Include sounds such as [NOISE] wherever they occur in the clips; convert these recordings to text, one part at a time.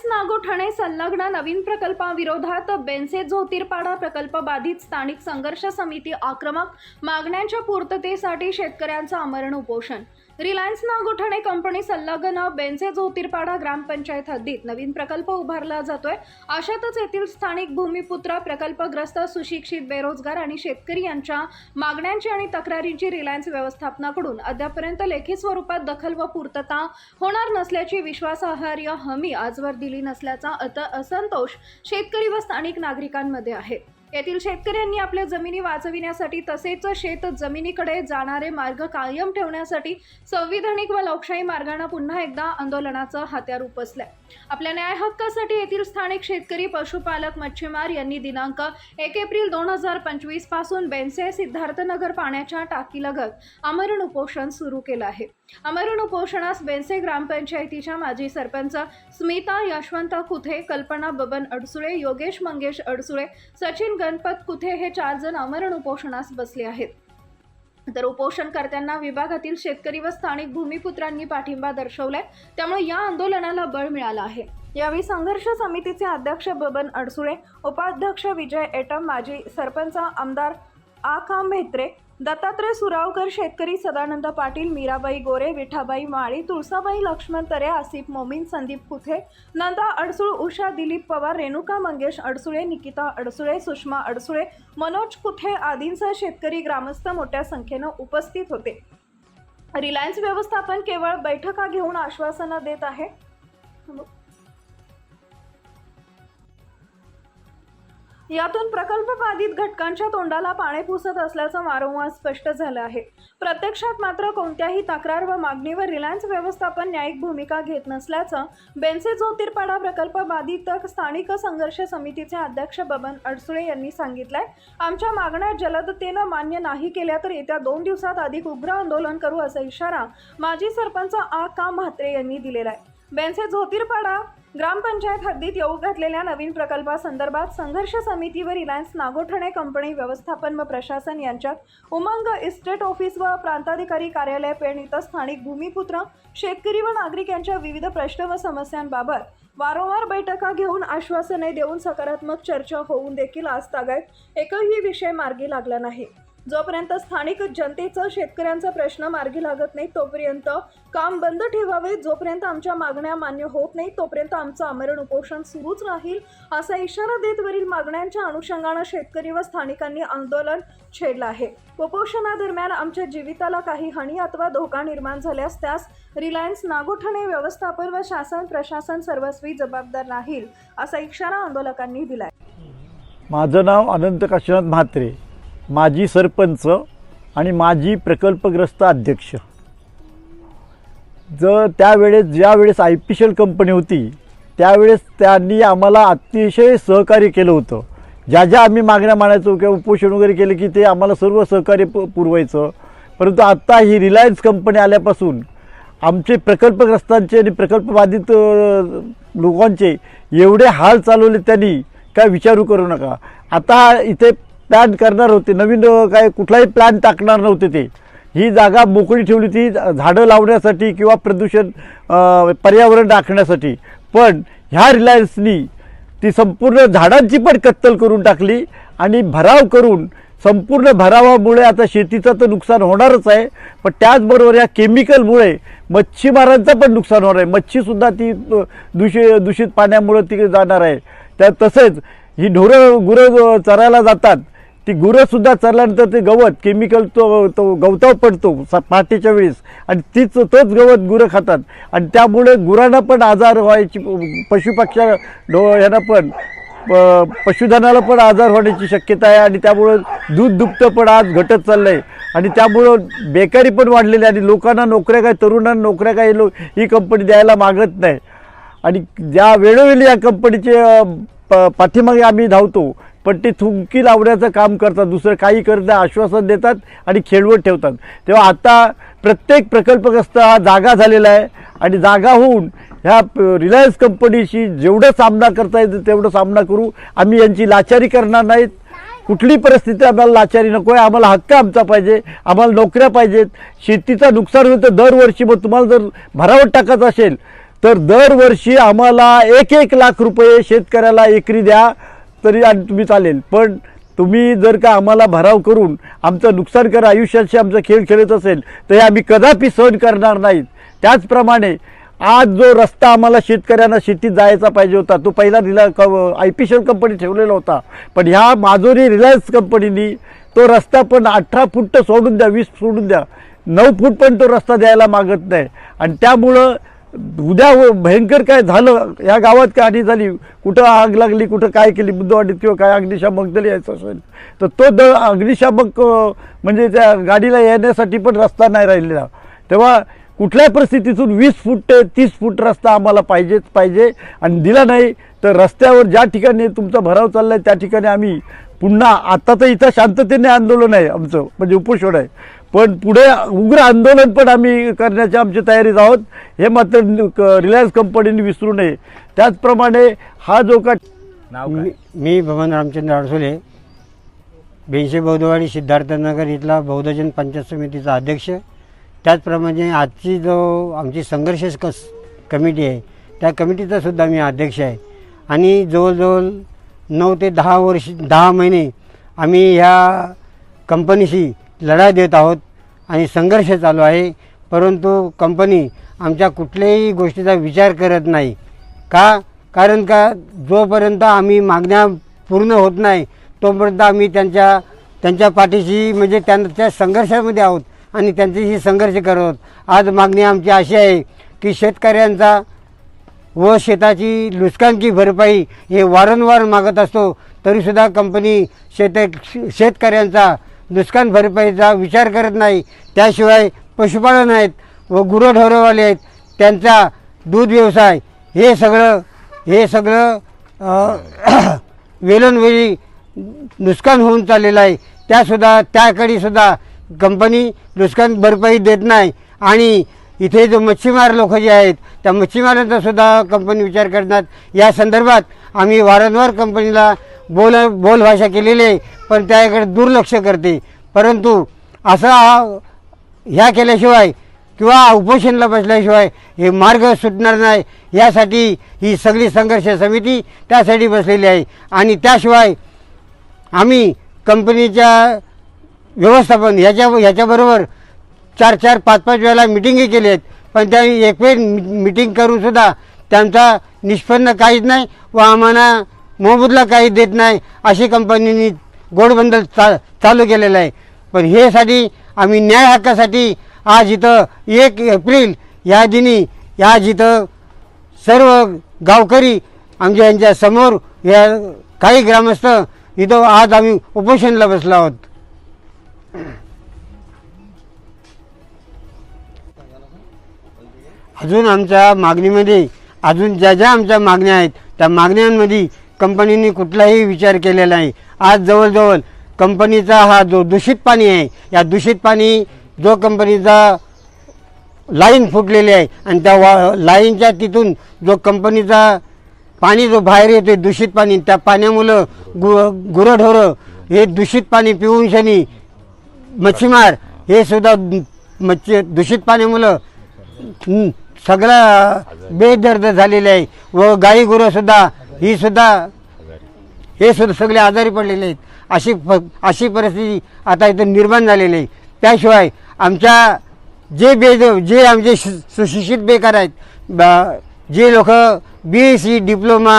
Reliance Nagothane संलग्न नवीन प्रकल्पाविरोधात बेनसे झोतीरपाडा प्रकल्प बाधित स्थानिक संघर्ष समिती आक्रमक मागण्यांच्या पूर्ततेसाठी शेतकऱ्यांचं आमरण उपोषण. रिलायन्स नागोठणे कंपनी संलग्न बेंचे झोतीरपाडा ग्रामपंचायत हद्दीत नवीन प्रकल्प उभारला जातोय. अशातच येथील स्थानिक भूमिपुत्र प्रकल्पग्रस्त सुशिक्षित बेरोजगार आणि शेतकरी यांच्या मागण्यांची आणि तक्रारींची रिलायन्स व्यवस्थापनाकडून अद्यापर्यंत लेखी स्वरूपात दखल व पूर्तता होणार नसल्याची विश्वासार्ह हमी आजवर दिली नसल्याचा अत असंतोष शेतकरी व स्थानिक नागरिकांमध्ये आहे. येथील शेतकऱ्यांनी आपल्या जमिनी वाचविण्यासाठी तसेच शेत जमिनीकडे जाणारे मार्ग कायम ठेवण्यासाठी संविधानिक व लोकशाही मार्गाने पुन्हा एकदा आंदोलनाचं हत्यार उपसलंय. आपल्या न्याय हक्कासाठी येथील स्थानिक शेतकरी पशुपालक मच्छीमार यांनी दिनांक एक एप्रिल दोन हजार पंचवीसपासून बेनसे सिद्धार्थनगर पाण्याच्या टाकीलगत आमरण उपोषण सुरू केलं आहे. आमरण उपोषणास बेनसे ग्रामपंचायतीच्या माजी सरपंच स्मिता यशवंत कुथे कल्पना बबन अडसुळे योगेश मंगेश अडसुळे सचिन गणपत कुथे हे चार जण आमरण उपोषणास बसले आहेत. तर उपोषणकर्त्यांना विभागातील शेतकरी व स्थानिक भूमिपुत्रांनी पाठिंबा दर्शवलाय. त्यामुळे या आंदोलनाला बळ मिळालं आहे. यावेळी संघर्ष समितीचे अध्यक्ष बबन अडसुळे उपाध्यक्ष विजय एटम माजी सरपंच आमदार आका म्हेत्रे दत्तात्रय सुरावकर शेतकरी सदानंद पाटील मीराबाई गोरे विठाबाई माळी तुळसाबाई लक्ष्मण तरे आसिफ मोमीन संदीप कुथे नंदा अडसूळ उषा दिलीप पवार रेणुका मंगेश अडसुळे निकिता अडसुळे सुषमा अडसुळे मनोज कुथे आदींसह शेतकरी ग्रामस्थ मोठ्या संख्येनं उपस्थित होते. रिलायन्स व्यवस्थापन केवळ बैठका घेऊन आश्वासनं देत आहे. यातून प्रकल्प बाधित घटकांच्या तोंडाला पाणी पुसत असल्याचं वारंवार स्पष्ट झालं आहे. प्रत्यक्षात मात्र कोणत्याही तक्रार व मागणीवर रिलायन्स व्यवस्थापन न्यायिक भूमिका घेत नसल्याचं बेनसे ज्योतिर्पाडा प्रकल्प बाधित स्थानिक संघर्ष समितीचे अध्यक्ष बबन अडसुळे यांनी सांगितलंय. आमच्या मागण्या जलदतेनं मान्य नाही केल्या तर येत्या दोन दिवसात अधिक उग्र आंदोलन करू असा इशारा माजी सरपंच आ. का म्हात्रे यांनी दिलेला आहे बेनसे ज्योतिर्पाडा ग्रामपंचायत हद्दीत येऊ घातलेल्या नवीन प्रकल्पासंदर्भात संघर्ष समिती व रिलायन्स नागोठणे कंपनी व्यवस्थापन व प्रशासन यांच्यात उमंग इस्टेट ऑफिस व प्रांताधिकारी कार्यालय पेण इथं स्थानिक भूमिपुत्र शेतकरी व नागरिक यांच्या विविध प्रश्न व समस्यांबाबत वारंवार बैठका घेऊन आश्वासने देऊन सकारात्मक चर्चा होऊन देखील आज तागायत. एकही विषय मार्गी लागला नाही. जोपर्यंत स्थानिक जनतेचं शेतकऱ्यांचा प्रश्न मार्गी लागत नाही तोपर्यंत काम बंद ठेवावे. जोपर्यंत आमच्या मागण्या मान्य होत नाही तोपर्यंत आमचं आमरण उपोषण सुरूच राहील असा इशारा देत वरील मागण्यांच्या अनुषंगानं शेतकरी व स्थानिकांनी आंदोलन छेडलं आहे. उपोषणादरम्यान आमच्या जीविताला काही हानी अथवा धोका निर्माण झाल्यास त्यास रिलायन्स नागोठणे व्यवस्थापन व शासन प्रशासन सर्वस्वी जबाबदार राहील असा इशारा आंदोलकांनी दिलाय. माझं नाव अनंत काशीनाथ म्हात्रे. माजी सरपंच आणि माजी प्रकल्पग्रस्त अध्यक्ष. जर त्यावेळेस ज्यावेळेस आय पी शेल कंपनी होती त्यावेळेस त्यांनी आम्हाला अतिशय सहकार्य केलं होतं. ज्या ज्या आम्ही मागण्या मानायचो किंवा उपोषण वगैरे केलं की ते आम्हाला सर्व सहकार्य प पुरवायचं. परंतु आत्ता ही रिलायन्स कंपनी आल्यापासून आमचे प्रकल्पग्रस्तांचे आणि प्रकल्पबाधित लोकांचे एवढे हाल चालवले त्यांनी काय विचारू करू नका. आता इथे प्लॅन करणार होते. नवीन काय कुठलाही प्लॅन टाकणार नव्हते ते. ही जागा मोकळी ठेवली ती झाडं लावण्यासाठी किंवा प्रदूषण पर्यावरण राखण्यासाठी. पण ह्या रिलायन्सनी ती संपूर्ण झाडांची पण कत्तल करून टाकली आणि भराव करून संपूर्ण भरावामुळे आता शेतीचं तर नुकसान होणारच आहे. पण त्याचबरोबर या केमिकलमुळे मच्छीमारांचं पण नुकसान होणार आहे. मच्छीसुद्धा ती अ, दूषित पाण्यामुळं ती जाणार आहे. त्या तसेच ही ढोरं गुरं चरायला जातात. ती गुरंसुद्धा चरल्यानंतर ते गवत केमिकल तो तो गवतावर पडतो स पहाटेच्या वेळेस. आणि तीच तोच गवत गुरं खातात. आणि त्यामुळे गुरांना पण आजार व्हायची पशुपक्षा डो ह्यांना पण प- पशुधनाला पण आजार होण्याची शक्यता आहे. आणि त्यामुळं दूध दुभतं पण आज घटत चाललं आहे आणि त्यामुळं बेकारी पण वाढलेली आहे. आणि लोकांना नोकऱ्या काय तरुणांना नोकऱ्या काय लो ही कंपनी द्यायला मागत नाही. आणि ज्या वेळोवेळी या कंपनीचे प पाठीमागे आम्ही धावतो पण ते थुंकी लावण्याचं काम करतात. दुसरं काही करत नाही आश्वासन देतात आणि खेळवत ठेवतात. तेव्हा आता प्रत्येक प्रकल्पग्रस्त हा जागा झालेला आहे आणि जागा होऊन ह्या रिलायन्स कंपनीशी जेवढं सामना करता येतं तेवढं सामना करू. आम्ही यांची लाचारी करणार नाहीत. कुठली परिस्थिती आम्हाला लाचारी नको आहे आम्हाला हक्क आमचा पाहिजे. आम्हाला नोकऱ्या पाहिजेत. शेतीचं नुकसान होईल तर दरवर्षी मग तुम्हाला जर भरावट टाकायचं असेल तर दरवर्षी आम्हाला एक एक लाख रुपये शेतकऱ्याला एकरी द्या. तरी आणि तुम्ही चालेल. पण तुम्ही जर का आम्हाला भराव करून आमचं नुकसान करा आयुष्याशी आमचा खेळ खेळत असेल तर हे आम्ही कदापि सहन करणार नाहीत. त्याचप्रमाणे आज जो रस्ता आम्हाला शेतकऱ्यांना शेतीत जायचा पाहिजे होता तो पहिला रिला क आय पी एल कंपनी ठेवलेला होता. पण ह्या माजोरी रिलायन्स कंपनीनी तो रस्ता पण अठरा फूट तर सोडून द्या वीस सोडून द्या. नऊ फूट पण तो रस्ता द्यायला मागत नाही. आणि त्यामुळं उद्या भयंकर काय झालं या गावात काय हानी झाली कुठं आग लागली कुठं काय केली बुद्धवाडीत किंवा काय अग्निशामक दल यायचं असेल तर तो दळ अग्निशामक म्हणजे त्या गाडीला येण्यासाठी पण रस्ता नाही राहिलेला. तेव्हा कुठल्याही परिस्थितीतून वीस फूट ते तीस फूट रस्ता आम्हाला पाहिजेच पाहिजे आणि दिला नाही तर रस्त्यावर ज्या ठिकाणी तुमचा भराव चालला आहे त्या ठिकाणी आम्ही पुन्हा आता तर इथं शांततेने आंदोलन आहे आमचं म्हणजे उपोषण आहे. पण पुढे उग्र आंदोलन पण आम्ही करण्याच्या आमची तयारीत आहोत. हे मात्र रिलायन्स कंपनीने विसरू नये. त्याचप्रमाणे हा जो का मी मी भवन रामचंद्र अडसोले बेंशे बौद्धवाडी सिद्धार्थनगर इथला बौद्धजन पंचायत समितीचा अध्यक्ष. त्याचप्रमाणे आजची जो आमची संघर्ष कस कमिटी आहे त्या कमिटीचा सुद्धा मी अध्यक्ष आहे. आणि जवळजवळ नऊ ते दहा वर्ष दहा महिने आम्ही ह्या कंपनीशी लढा देत आहोत आणि संघर्ष चालू आहे. परंतु कंपनी आमच्या कुठल्याही गोष्टीचा विचार करत नाही. का? कारण का? जोपर्यंत आम्ही मागण्या पूर्ण होत नाही तोपर्यंत आम्ही त्यांच्या त्यांच्या पाठीशी म्हणजे त्यांच्या संघर्षामध्ये आहोत आणि त्यांच्याशी संघर्ष करत आज मागणी आमची अशी आहे की शेतकऱ्यांचा व शेताची नुकसानची भरपाई हे वारंवार मागत असतो तरीसुद्धा कंपनी शेत शेतकऱ्यांचा नुकसान भरपाईचा विचार करत नाही. त्याशिवाय पशुपालन आहेत व गुरंढोरंवाले आहेत. त्यांचा दूध व्यवसाय हे सगळं हे सगळं अ, [CLEARS THROAT] नुकसान होऊन चाललेलं आहे. त्यासुद्धा त्याकडे सुद्धा कंपनी नुकसान भरपाई देत नाही. आणि इथे जो मच्छीमार लोक जे आहेत त्या मच्छीमारांचासुद्धा कंपनी विचार करतात. या संदर्भात आम्ही वारंवार कंपनीला बोल बोलभाषा केलेली आहे पण त्याकडे दुर्लक्ष करते. परंतु असा ह्या केल्याशिवाय किंवा उपोषणला बसल्याशिवाय हे मार्ग सुटणार नाही. यासाठी ही सगळी संघर्ष समिती त्यासाठी बसलेली आहे. आणि त्याशिवाय आम्ही कंपनीच्या व्यवस्थापन ह्याच्या ह्याच्याबरोबर चार चार पाच पाच वेळेला मिटिंगही केली आहेत. पण त्या एक वेळ मिटिंग करूनसुद्धा त्यांचा निष्पन्न काहीच नाही व आम्हाला मोबदला काही देत नाही. अशी कंपनीनी गोडबंदल चा चालू केलेलं आहे. पण हेसाठी आम्ही न्याय हक्कासाठी आज इथं एक एप्रिल या दिनी आज इथं सर्व गावकरी आमच्या यांच्या समोर या काही ग्रामस्थ इथं आज आम्ही उपोषणला बसलो आहोत. अजून आमच्या मागणीमध्ये अजून ज्या ज्या आमच्या मागण्या आहेत त्या मागण्यांमध्ये कंपनीने कुठलाही विचार केलेला नाही. आज जवळजवळ कंपनीचा हा जो दूषित पाणी आहे या दूषित पाणी जो कंपनीचा लाईन फुटलेली आहे आणि त्या वा लाईनच्या तिथून जो कंपनीचा पाणी जो बाहेर येते दूषित पाणी त्या पाण्यामुळं गु गुरंढोरं हे दूषित पाणी पिऊन शनी मच्छीमार हे सुद्धा मच्छी दूषित पाण्यामुळं सगळा बेदर्द झालेले आहे व गाई गुरंसुद्धा ही सुद्धा हे सुद्धा सगळे आजारी पडलेले आहेत. अशी प अशी परिस्थिती आता इथं निर्माण झालेली आहे. त्याशिवाय आमच्या जे बेद जे आमचे सु- सुशिक्षित बेकार आहेत जे लोक बी एस सी डिप्लोमा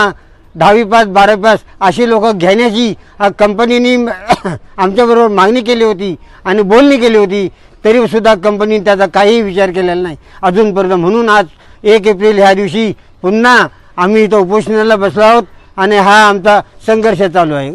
दहावी पास बारावी पास अशी लोक घेण्याची कंपनीने [COUGHS] आमच्याबरोबर मागणी केली होती आणि बोलणी केली होती तरीसुद्धा कंपनीने त्याचा काहीही विचार केलेला नाही. अजूनपर्यंत म्हणून आज एक एप्रिल ह्या दिवशी पुन्हा आम्ही इथं उपोषणाला बसलो आहोत आणि हा आमचा संघर्ष चालू आहे.